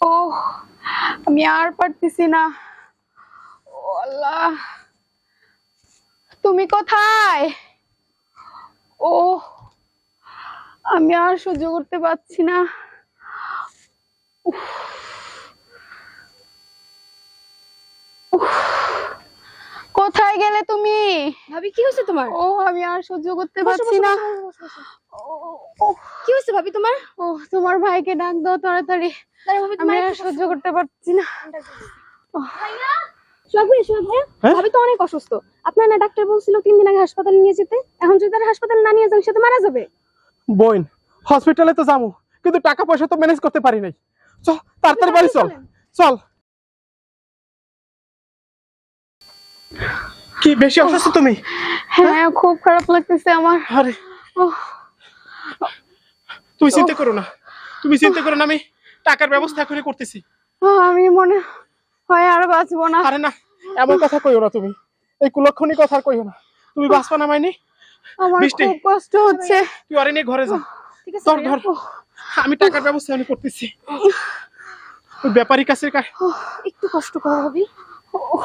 ও আমি আর পারতেছি না। ও আল্লাহ, তুমি কোথায়? ও আমি আর সহ্য করতে পারছি না। কোথায় গেলে তুমি? ভাবি কি হয়েছে তোমার? ও আমি আর সহ্য করতে পারছি না। কি হয়েছে ভাবি তোমার? ও তোমার ভাইকে ডাক দাও তাড়াতাড়ি। আমি আর সহ্য করতে পারছি না। হ্যাঁ? ভাবি তো অনেক অসুস্থ। আপনার না ডাক্তার বলছিল তিন দিন আগে হাসপাতালে নিয়ে যেতে। এখন যদি তার হাসপাতালে না নিয়ে যান সে তো মারা যাবে। বোন হসপিটালে তো যাব কিন্তু টাকা পয়সা তো ম্যানেজ করতে পারি নাই। চল তাড়াতাড়ি বাড়ি চল। চল। কি বেশি অসুস্থ তুমি? হ্যাঁ খুব খারাপ লাগতেছে আমার। আরে। তুমি চিন্তা করো না। তুমি চিন্তা করো না আমি টাকার ব্যবস্থা করে করতেছি। আমি মনে হয় আর বাঁচবো না। আরে না এমন কথা কইও না তুমি। এই কুলক্ষণী কথা কইও না। তুমি বাঁচবা না মাইনি? আমার। খুব কষ্ট হচ্ছে। তুই আরে নিয়ে ঘরে যা। ঠিক আছে। ধর? ধর। আমি টাকার ব্যবস্থা আমি করতেছি। ব্যাপারী কাছে একটু কষ্ট করো ভাবি।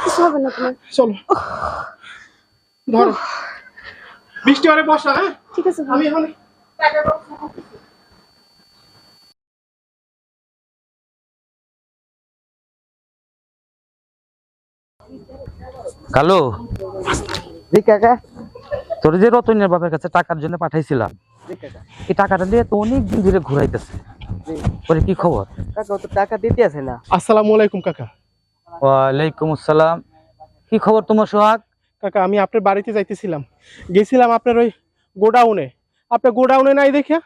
কিছু হবে না তোমার। চলো। ধরো। বৃষ্টি আরে বসা হ্যাঁ? ঠিক আছে আমি এখন। কালো? জি কাকা। তোর যে রতনের বাবার কাছে টাকার জন্য পাঠাইছিলাম এই টাকাটা দিয়ে তো অনেক দিন ধরে ঘুরাইতেছে। পরে কি খবর? কাকা তো টাকা দিতে আছে না। আসসালামু আলাইকুম কাকা। ওয়ালাইকুম আসসালাম। কি খবর তোমার সোহাগ? কাকা আমি আপনার বাড়িতে যাইতেছিলাম। গেছিলাম আপনার ওই গোডাউনে। আপনার গোডাউনে নাই দেখে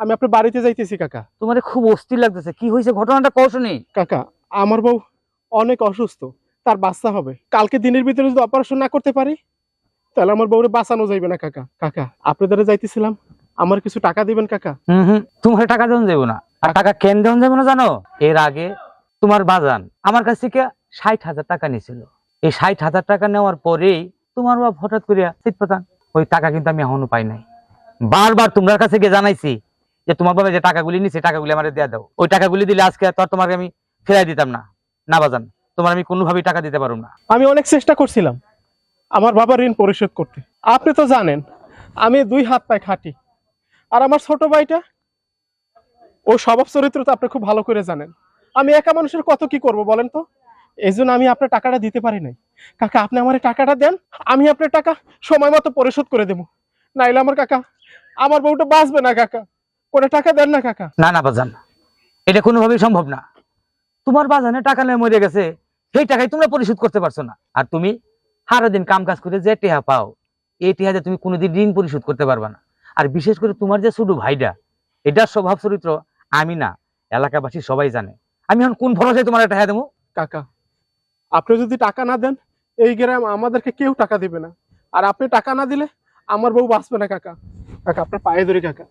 আমি আপনার বাড়িতে যাইতেছি কাকা। তোমার খুব অস্থির লাগতেছে। কি হয়েছে? ঘটনাটা কও শুনি। কাকা আমার বউ অনেক অসুস্থ। তার বাচ্চা হবে। কালকে দিনের ভিতরে যদি অপারেশন না করতে পারি তাহলে আমার বউরে বাঁচানো যাইবে না কাকা। কাকা আপনাদের যাইতেছিলাম। আমার কিছু টাকা দিবেন কাকা? হুম হুম। তোমার টাকা দেওয়া যাব না। আর টাকা কেন দেওয়া যাবে না জানো? এর আগে তোমার বাজান আমার কাছ থেকে ষাট হাজার টাকা নিয়েছিল। এই ষাট হাজার টাকা নেওয়ার পরেই তোমার বাপ হঠাৎ করিয়া শীত পাতান ওই টাকা কিন্তু আমি এখনও পাই নাই। বারবার তোমার কাছে গিয়ে জানাইছি যে তোমার বাবা যে টাকাগুলি নিছে টাকাগুলি আমার দেয়া দাও। ওই টাকাগুলি দিলে আজকে আর তোমাকে আমি ফেরাই দিতাম না। না বাজান, তোমার আমি কোনোভাবেই টাকা দিতে পারব না। আমি অনেক চেষ্টা করছিলাম আমার বাবার ঋণ পরিশোধ করতে। আপনি তো জানেন, আমি দুই হাত পায়ে খাটি। আর আমার ছোট ভাইটা ও স্বভাব চরিত্র তো আপনি খুব ভালো করে জানেন। আমি একা মানুষের কত কি করব বলেন তো? এই জন্য আমি আপনার টাকাটা দিতে পারি নাই। কাকা আপনি আমার টাকাটা দেন আমি আপনার টাকা সময় মতো পরিশোধ করে দেবো। নাইলে আমার কাকা আমার বউটা বাঁচবে না কাকা। করে টাকা দেন না কাকা। না না বাজান। এটা কোনোভাবেই সম্ভব না। তোমার বাজানে টাকা নিয়ে মরে গেছে সেই টাকাই তোমরা পরিশোধ করতে পারছ না। আর তুমি সারাদিন কাম কাজ করে যে টেহা পাও এই টেহাতে তুমি কোনোদিন ঋণ পরিশোধ করতে পারবে না। আর বিশেষ করে তোমার যে ছোট ভাইটা এটার স্বভাব চরিত্র আমি না এলাকাবাসী সবাই জানে। আমি এখন কোন ভরসায় তোমার টাকা দেবো? কাকা আপনি যদি টাকা না দেন এই গ্রাম আমাদেরকে কেউ টাকা দিবে না। আর আপনি টাকা না দিলে আমার বউ বাঁচবে না কাকা। কাকা আপনার পায়ে ধরে কাকা।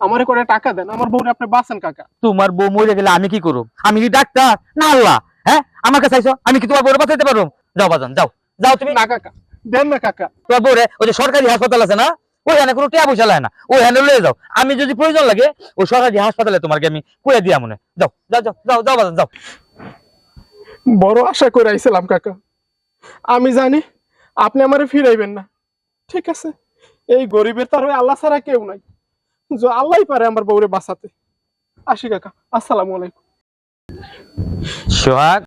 আমারে করে টাকা দেন আমার বউরে আপনি বাঁচান কাকা। তোমার বউ মরে গেলে আমি কি করব আমি কি ডাক্তার? না আল্লাহ। হ্যাঁ? আমার কাছে আইসো আমি কি তোমার বউরে বাঁচাইতে পারব যাও বাজান যাও। যাও তুমি। না কাকা। দেন না কাকা। তোমার বউরে ওই যে সরকারি হাসপাতাল আছে না? ওইখানে কোনো টিয়া পয়সা লাগে না। ওইখানে লয়ে যাও। আমি যদি প্রয়োজন লাগে ওই সরকারি হাসপাতালে তোমাকে আমি কুয়ে দিয়া মনে যাও যাও যাও যাও যাও বাজান যাও। বড় আশা করে আইছিলাম, কাকা। আমি জানি আপনি আমারে ফিরাইবেন না। ঠিক আছে? এই গরিবের তার আল্লাহ ছাড়া কেউ নাই। যে আল্লাহই পারে আমার বউরে বাঁচাতে। আসি, কাকা। আসসালামু আলাইকুম। সোহাগ।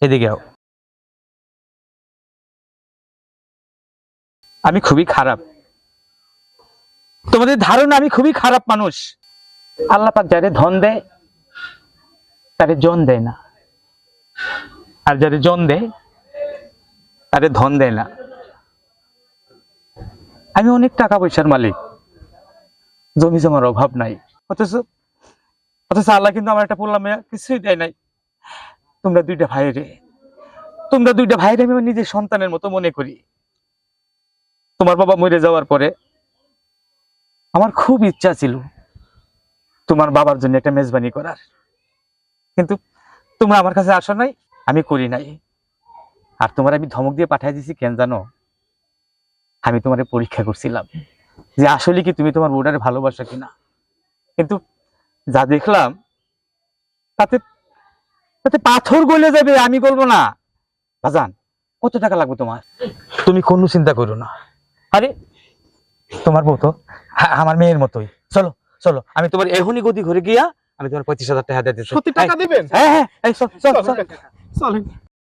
এদিকে আমি খুবই খারাপ। তোমাদের ধারণা, আমি খুবই খারাপ মানুষ। আল্লাহ পাক যারে ধন দেয় তারে জন দেয় না। আর যারে জন দেয়, তারে ধন দেয় না। আমি অনেক টাকা পয়সার মালিক। জমি জমার অভাব নাই। অথচ অথচ আল্লাহ কিন্তু আমার একটা বললাম কিছুই দেয় নাই। তোমরা দুইটা ভাইরে তোমরা দুইটা ভাইরে আমি নিজের সন্তানের মতো মনে করি। তোমার বাবা মরে যাওয়ার পরে আমার খুব ইচ্ছা ছিল তোমার বাবার জন্য একটা মেজবানি করার। কিন্তু তোমরা আমার কাছে আসো নাই আমি করি নাই। আর তোমার আমি ধমক দিয়ে পাঠিয়ে দিছি কেন জানো? আমি তোমার পরীক্ষা করছিলাম যে আসলে কি তুমি তোমার বোর্ডারে ভালোবাসো কিনা। কিন্তু যা দেখলাম তাতে তাতে পাথর গলে যাবে আমি বলব না। বাজান কত টাকা লাগবে তোমার? তুমি কোনো চিন্তা করো না। আরে তোমার বউ তো হ্যাঁ, আমার মেয়ের মতোই। চলো চলো আমি তোমার এহনি গতি ঘুরে গিয়া আমি তোমার পঁচিশ হাজার টাকা দিয়ে দিচ্ছি সত্যি টাকা দেবেন? হ্যাঁ হ্যাঁ চলেন